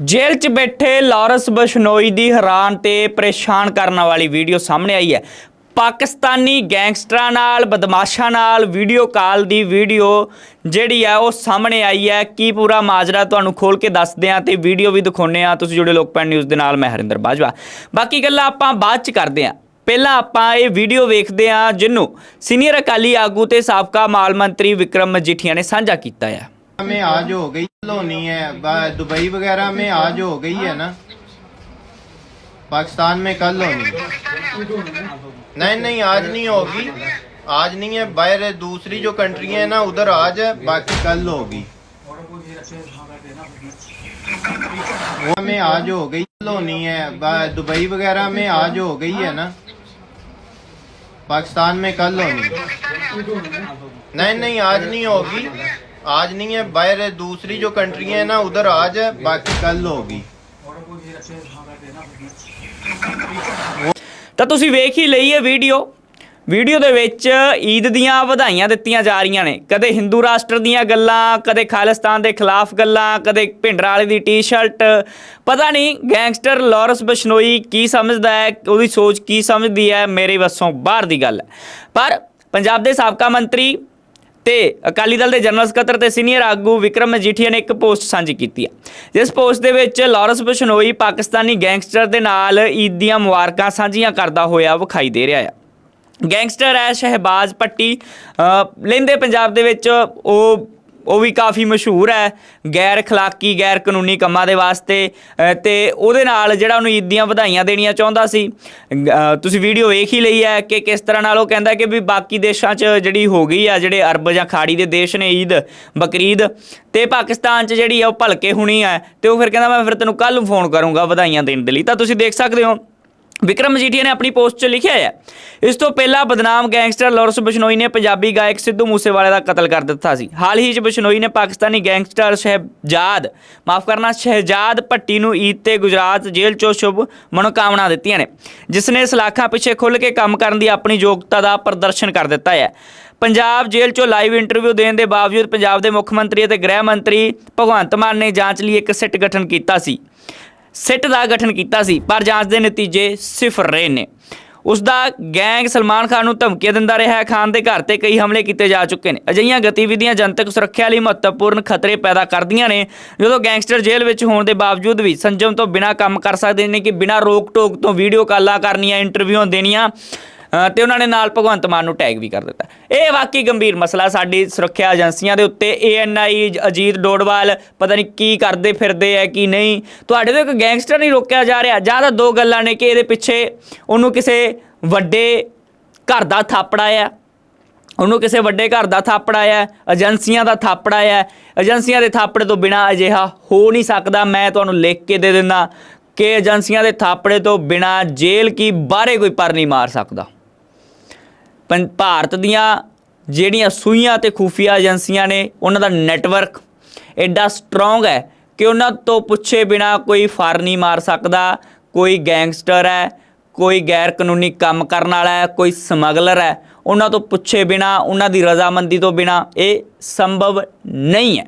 ਜੇਲ੍ਹ 'ਚ ਬੈਠੇ ਲਾਰੈਂਸ ਬਸ਼ਨੋਈ ਦੀ ਹੈਰਾਨ ਤੇ ਪਰੇਸ਼ਾਨ ਕਰਨ ਵਾਲੀ ਵੀਡੀਓ ਸਾਹਮਣੇ ਆਈ ਹੈ। ਪਾਕਿਸਤਾਨੀ ਗੈਂਗਸਟਰਾਂ ਨਾਲ, ਬਦਮਾਸ਼ਾਂ ਨਾਲ ਵੀਡੀਓ ਕਾਲ ਦੀ ਵੀਡੀਓ ਜਿਹੜੀ ਆ ਉਹ ਸਾਹਮਣੇ ਆਈ ਹੈ। ਕੀ ਪੂਰਾ ਮਾਜਰਾ ਤੁਹਾਨੂੰ ਖੋਲ ਕੇ ਦੱਸਦੇ ਆ ਤੇ ਵੀਡੀਓ ਵੀ ਦਿਖਾਉਨੇ ਆ ਤੁਸੀਂ ਜੁੜੇ ਲੋਕਪੈਨ ਨਿਊਜ਼ ਦੇ ਨਾਲ, ਮੈਂ ਹਰਿੰਦਰ ਬਾਜਵਾ। ਬਾਕੀ ਗੱਲਾਂ ਆਪਾਂ ਬਾਅਦ ਚ ਕਰਦੇ ਆ ਪਹਿਲਾਂ ਆਪਾਂ ਇਹ ਵੀਡੀਓ ਵੇਖਦੇ ਆ ਜਿਹਨੂੰ ਸੀਨੀਅਰ ਅਕਾਲੀ ਆਗੂ ਤੇ ਸਾਬਕਾ ਮਾਲ ਮੰਤਰੀ ਵਿਕਰਮ ਮਜੀਠੀਆ ਨੇ ਸਾਂਝਾ ਕੀਤਾ ਆ। में आज हो गई होनी है। दुबई वगैरह में आज हो गई है ना? पाकिस्तान में कल होनी नहीं नहीं, आज नहीं होगी। आज नहीं है, बाहर दूसरी जो कंट्री है ना, उधर आज है, बाकी कल होगी। वो में आज हो गई होनी है। दुबई वगैरह में आज हो गई है ना? पाकिस्तान में कल होनी नहीं नहीं, आज नहीं होगी। आज नहीं है बाहर दूसरी जो कंट्री है ना उधर आज है बाकी कल होगी ਤਾਂ ਤੁਸੀਂ ਵੇਖ ਹੀ ਲਈ ਇਹ ਵੀਡੀਓ ਵੀਡੀਓ ਦੇ ਵਿੱਚ ਈਦ ਦੀਆਂ ਵਧਾਈਆਂ ਦਿੱਤੀਆਂ ਜਾ ਰਹੀਆਂ ਨੇ ਕਦੇ ਹਿੰਦੂ ਰਾਸ਼ਟਰ ਦੀਆਂ ਗੱਲਾਂ ਕਦੇ ਖਾਲਿਸਤਾਨ ਦੇ ਖਿਲਾਫ ਗੱਲਾਂ ਕਦੇ ਭਿੰਡਰਾਂ ਵਾਲੇ ਦੀ ਟੀ-ਸ਼ਰਟ ਪਤਾ ਨਹੀਂ ਗੈਂਗਸਟਰ ਲਾਰੈਂਸ ਬਸ਼ਨੋਈ ਕੀ ਸਮਝਦਾ ਹੈ ਉਹਦੀ ਸੋਚ ਕੀ ਸਮਝਦੀ ਹੈ ਮੇਰੇ ਵੱਸੋਂ ਬਾਹਰ ਦੀ ਗੱਲ ਹੈ ਪਰ ਪੰਜਾਬ ਦੇ ਸਾਬਕਾ ਮੰਤਰੀ ਤੇ ਅਕਾਲੀ ਦਲ ਦੇ ਜਨਰਲ ਸਕੱਤਰ ਤੇ ਸੀਨੀਅਰ ਆਗੂ ਵਿਕਰਮ ਮਜੀਠੀਆ ਨੇ ਇੱਕ ਪੋਸਟ ਸਾਂਝੀ ਕੀਤੀ ਹੈ ਜਿਸ ਪੋਸਟ ਦੇ ਵਿੱਚ ਲਾਰੈਂਸ ਬਿਸ਼ਨੋਈ ਪਾਕਿਸਤਾਨੀ ਗੈਂਗਸਟਰ ਦੇ ਨਾਲ ਈਦ ਦੀਆਂ ਮੁਬਾਰਕਾਂ ਸਾਂਝੀਆਂ ਕਰਦਾ ਹੋਇਆ ਵਿਖਾਈ ਦੇ ਰਿਹਾ ਹੈ। ਗੈਂਗਸਟਰ ਹੈ ਸ਼ਹਿਬਾਜ਼ ਪੱਟੀ ਅ, ਲਹਿੰਦੇ ਪੰਜਾਬ ਦੇ ਵਿੱਚ ਉਹ ਉਹ ਵੀ ਕਾਫੀ ਮਸ਼ਹੂਰ ਹੈ ਗੈਰ ਖਲਾਕੀ ਗੈਰ ਕਾਨੂੰਨੀ ਕੰਮਾਂ ਦੇ ਵਾਸਤੇ ਅ, ਤੇ ਉਹਦੇ ਨਾਲ ਜਿਹੜਾ ਉਹਨੂੰ ਈਦ ਦੀਆਂ ਵਧਾਈਆਂ ਦੇਣੀਆਂ ਚਾਹੁੰਦਾ ਸੀ। ਤੁਸੀਂ ਵੀਡੀਓ ਵੇਖ ਹੀ ਲਈ ਹੈ ਕਿ ਕਿਸ ਤਰ੍ਹਾਂ ਨਾਲ ਉਹ ਕਹਿੰਦਾ ਕਿ ਵੀ ਬਾਕੀ ਦੇਸ਼ਾਂ 'ਚ ਜਿਹੜੀ ਹੋ ਗਈ ਆ ਜਿਹੜੇ ਅਰਬ ਜਾਂ ਖਾੜੀ ਦੇ ਦੇਸ਼ ਨੇ ਈਦ ਬਕਰੀਦ ਤੇ ਪਾਕਿਸਤਾਨ 'ਚ ਜਿਹੜੀ ਆ ਉਹ ਭਲਕੇ ਹੋਣੀ ਹੈ ਤੇ ਉਹ ਫਿਰ ਕਹਿੰਦਾ ਮੈਂ ਫਿਰ ਤੈਨੂੰ ਕੱਲ ਨੂੰ ਫੋਨ ਕਰੂੰਗਾ ਵਧਾਈਆਂ ਦੇਣ ਦੇ ਲਈ। ਤਾਂ ਤੁਸੀਂ ਦੇਖ ਸਕਦੇ ਹੋ। ਵਿਕਰਮ ਮਜੀਠੀਆ ਨੇ ਆਪਣੀ ਪੋਸਟ 'ਚ ਲਿਖਿਆ ਹੈ, ਇਸ ਤੋਂ ਪਹਿਲਾਂ ਬਦਨਾਮ ਗੈਂਗਸਟਰ ਲਾਰੈਂਸ ਬਿਸ਼ਨੋਈ ਨੇ ਪੰਜਾਬੀ ਗਾਇਕ ਸਿੱਧੂ ਮੂਸੇਵਾਲੇ ਦਾ ਕਤਲ ਕਰ ਦਿੱਤਾ ਸੀ। ਹਾਲ ਹੀ 'ਚ ਬਿਸ਼ਨੋਈ ਨੇ ਪਾਕਿਸਤਾਨੀ ਗੈਂਗਸਟਰ ਸ਼ਹਿਜਾਦ, ਮਾਫ ਕਰਨਾ, ਸ਼ਹਿਜਾਦ ਭੱਟੀ ਨੂੰ ਈਦ ਤੇ ਗੁਜਰਾਤ ਜੇਲ੍ਹ 'ਚੋਂ ਸ਼ੁਭ ਮਨੋਕਾਮਨਾ ਦਿੱਤੀਆਂ ਨੇ, ਜਿਸ ਨੇ ਸਲਾਖਾਂ ਪਿੱਛੇ ਖੁੱਲ੍ਹ ਕੇ ਕੰਮ ਕਰਨ ਦੀ ਆਪਣੀ ਯੋਗਤਾ ਦਾ ਪ੍ਰਦਰਸ਼ਨ ਕਰ ਦਿੱਤਾ ਹੈ। ਪੰਜਾਬ ਜੇਲ੍ਹ 'ਚੋਂ ਲਾਈਵ ਇੰਟਰਵਿਊ ਦੇਣ ਦੇ ਬਾਵਜੂਦ ਪੰਜਾਬ ਦੇ ਮੁੱਖ ਮੰਤਰੀ ਅਤੇ ਗ੍ਰਹਿ ਮੰਤਰੀ ਭਗਵੰਤ ਮਾਨ ਨੇ ਜਾਂਚ ਲਈ ਇੱਕ ਸਿੱਟ ਗਠਨ ਕੀਤਾ ਸੀ। ਸਿੱਟ ਦਾ ਗਠਨ ਕੀਤਾ ਸੀ, ਪਰ ਜਾਂਚ ਦੇ ਨਤੀਜੇ ਸਿਫਰ ਰਹੇ ਨੇ। ਉਸ ਦਾ ਗੈਂਗ ਸਲਮਾਨ ਖਾਨ ਨੂੰ ਧਮਕੀਆਂ ਦਿੰਦਾ ਰਿਹਾ ਹੈ। ਖਾਨ ਦੇ ਘਰ ਤੇ ਕਈ ਹਮਲੇ ਕੀਤੇ ਜਾ ਚੁੱਕੇ ਨੇ। ਅਜਿਹੀਆਂ ਗਤੀਵਿਧੀਆਂ ਜਨਤਕ ਸੁਰੱਖਿਆ ਲਈ ਮਹੱਤਵਪੂਰਨ ਖਤਰੇ ਪੈਦਾ ਕਰਦੀਆਂ ਨੇ, ਜਦੋਂ ਗੈਂਗਸਟਰ ਜੇਲ੍ਹ ਵਿੱਚ ਹੋਣ ਦੇ ਬਾਵਜੂਦ ਵੀ ਸੰਜਮ ਤੋਂ ਬਿਨਾਂ ਕੰਮ ਕਰ ਸਕਦੇ ਨੇ ਕਿ ਬਿਨਾਂ ਰੋਕ ਟੋਕ ਤੋਂ ਵੀਡੀਓ ਕਾਲਾਂ ਕਰਨੀਆਂ, ਇੰਟਰਵਿਊਆਂ ਦੇਣੀਆਂ ਤੇ ਉਹਨਾਂ ਨੇ ਨਾਲ ਭਗਵੰਤ ਮਾਨ ਨੂੰ ਟੈਗ ਵੀ ਕਰ ਦਿੱਤਾ। ਇਹ ਵਾਕਈ ਗੰਭੀਰ ਮਸਲਾ ਸਾਡੀ ਸੁਰੱਖਿਆ ਏਜੰਸੀਆਂ ਦੇ ਉੱਤੇ, ਏਐਨਆਈ, ਅਜੀਤ ਡੋਡਵਾਲ ਪਤਾ ਨਹੀਂ ਕੀ ਕਰਦੇ ਫਿਰਦੇ ਆ, ਕੀ ਨਹੀਂ। ਤੁਹਾਡੇ ਤੋਂ ਇੱਕ ਗੈਂਗਸਟਰ ਨਹੀਂ ਰੋਕਿਆ ਜਾ ਰਿਹਾ। ਜ਼ਿਆਦਾ ਦੋ ਗੱਲਾਂ ਨੇ ਕਿ ਇਹਦੇ ਪਿੱਛੇ ਉਹਨੂੰ ਕਿਸੇ ਵੱਡੇ ਘਰ ਦਾ ਥਾਪੜਾ ਆ। ਉਹਨੂੰ ਕਿਸੇ ਵੱਡੇ ਘਰ ਦਾ ਥਾਪੜਾ ਆ, ਏਜੰਸੀਆਂ ਦਾ ਥਾਪੜਾ ਆ। ਏਜੰਸੀਆਂ ਦੇ ਥਾਪੜੇ ਤੋਂ ਬਿਨਾ ਅਜਿਹਾ ਹੋ ਨਹੀਂ ਸਕਦਾ। ਮੈਂ ਤੁਹਾਨੂੰ ਲਿਖ ਕੇ ਦੇ ਦਿੰਦਾ ਕਿ ਏਜੰਸੀਆਂ ਦੇ ਥਾਪੜੇ ਤੋਂ ਬਿਨਾ ਜੇਲ੍ਹ ਕੀ ਬਾਹਰੇ ਕੋਈ ਪਰ ਨਹੀਂ ਮਾਰ ਸਕਦਾ। ਭਾਰਤ ਦੀਆਂ ਜਿਹੜੀਆਂ ਸੂਈਆਂ ਤੇ ਖੂਫੀਆ ਏਜੰਸੀਆਂ ਨੇ, ਉਹਨਾਂ ਦਾ ਨੈਟਵਰਕ ਐਡਾ ਸਟਰੋਂਗ ਹੈ ਕਿ ਉਹਨਾਂ ਤੋਂ ਪੁੱਛੇ ਬਿਨਾ ਕੋਈ ਫਰ ਨਹੀਂ ਮਾਰ ਸਕਦਾ, ਕੋਈ ਗੈਂਗਸਟਰ ਹੈ, ਕੋਈ ਗੈਰ ਕਾਨੂੰਨੀ ਕੰਮ ਕਰਨ ਵਾਲਾ ਹੈ, ਕੋਈ ਸਮਗਲਰ ਹੈ। ਉਹਨਾਂ ਤੋਂ ਪੁੱਛੇ ਬਿਨਾ, ਉਹਨਾਂ ਦੀ ਰਜ਼ਾਮੰਦੀ ਤੋਂ ਬਿਨਾ ਇਹ ਸੰਭਵ ਨਹੀਂ ਹੈ।